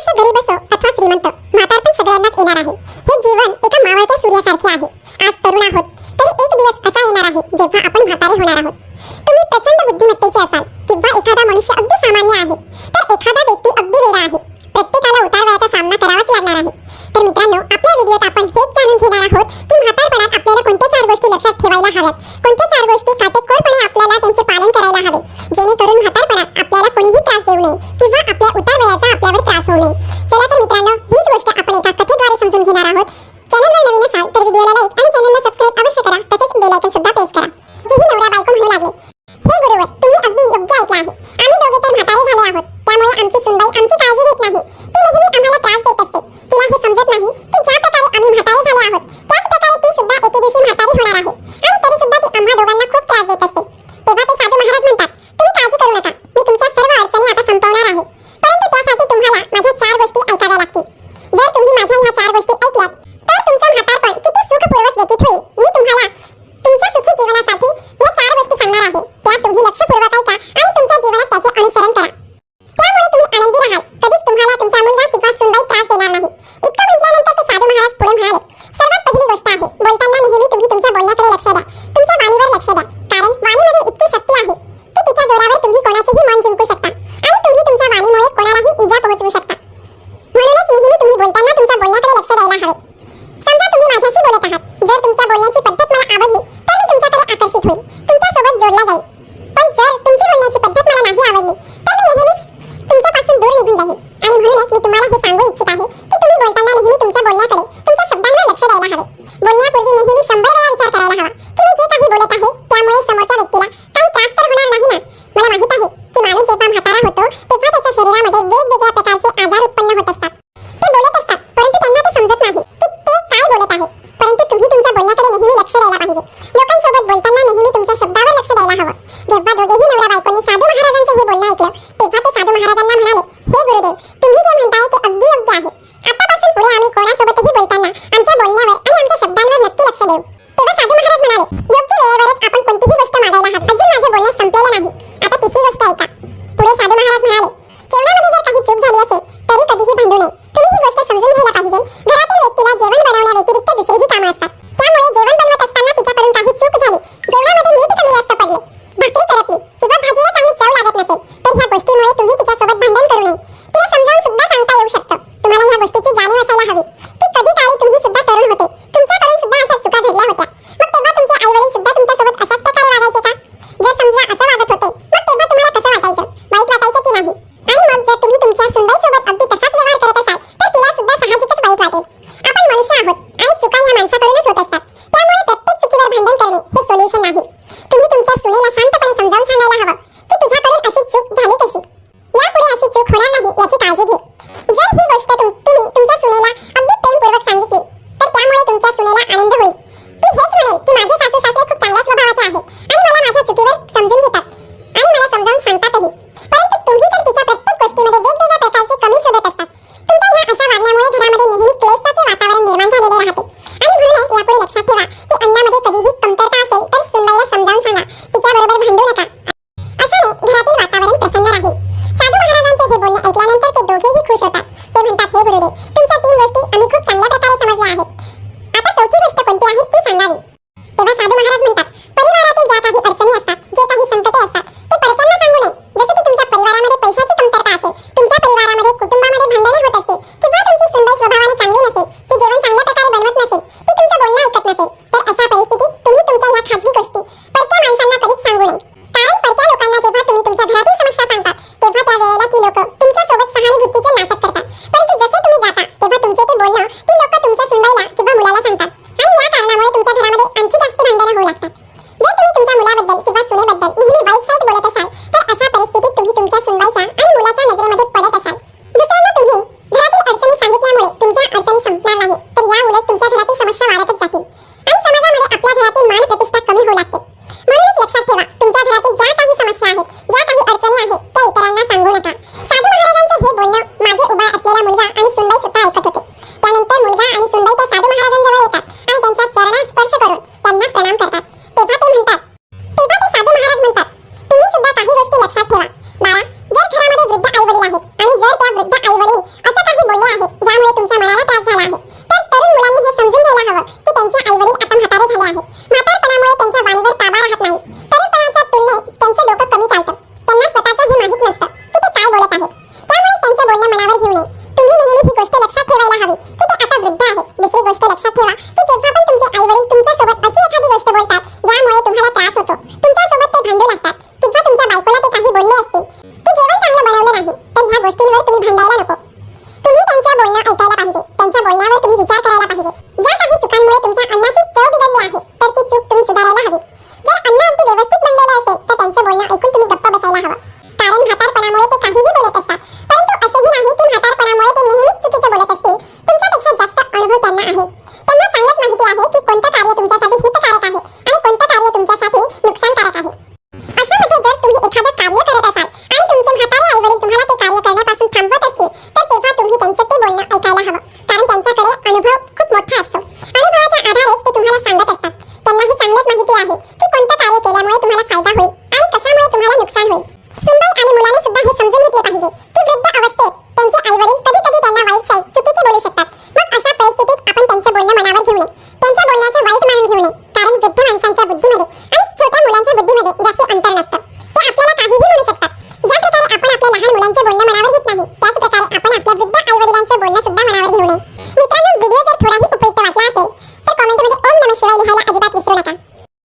आयुष्य गरीब असो अथवा श्रीमंत म्हातारपण सगळ्यांनाच येणार आहे. हे जीवन एका मावळत्या सूर्यासारखे आहे. आज तरुण आहोत तरी एक दिवस असा येणार आहे जेव्हा आपण म्हातारे होणार आहोत. तुम्ही प्रचंड बुद्धिमत्तेचे असाल किंवा एखादा मनुष्य अगदी सामान्य आहे तर एखादा व्यक्ती अगदी वेळा आहे. प्रत्येकाला उतारवयाचा सामना करावाच लागणार आहे. तर मित्रांनो आपल्या व्हिडिओत आपण हेच जाणून घेणार आहोत की म्हातारपणात आपल्याला कोणत्या चार गोष्टी लक्षात ठेवायला हव्यात? कोणत्या चार गोष्टी काटे जोडला जाईल. पण जर तुमची बोलण्याची पद्धत मला नाही आवडली तर मी नेहमीच तुमच्यापासून दूर निघून जाईल आणि म्हणूनच मी तुम्हाला हे सांगू इच्छित आहे की तुम्ही बोलताना नेहमी तुमच्या बोलण्याकडे तुमच्या शब्दांवर लक्ष द्यायला हवे. बोलण्यापूर्वी नेहमी शंभर वेळा विचार करायला हवा. की मी जे काही बोलत आहे त्यामुळे समोरच्या व्यक्तीला काही त्रास तर होणार नाही ना? मला माहीत आहे की माणूस जेव्हा म्हातारा होतो तेव्हा त्याच्या शरीरामध्ये वेगवेगळ्या प्रकारचे आजार उत्पन्न होत असतात. ते बोलत असतात परंतु त्यांना ते समजत नाही की ते काय बोलत आहे. परंतु तुम्ही तुमच्या बोलण्याकडे नेहमी लक्ष द्यायला पाहिजे. शब्दावर लक्ष द्यायला हवं 我来读一遍。अशा वागण्यामुळे घरामध्ये नेहमी क्लेशाचे वातावरण निर्माण झालेले राहते. आणि म्हणूनच यापुढे लक्षात ठेवा की अन्नामध्ये कधीही कमतरता असेल तर सुनबाईला समजावून सांगा तिच्याबरोबर भांडू नका. अशाने घरातील वातावरण प्रसन्न राहील. साधू महाराजांचे हे बोलणे ऐकल्यानंतर ते दोघेही खुश होतात. आहेत तुमच्या घरातील समस्या वाढतच जातील. आणि समाजामध्ये आपल्या घरातील मान प्रतिष्ठा कमी होऊ लागते. म्हणूनच लक्षात ठेवा तुमच्या घरातील ज्या काही समस्या आहेत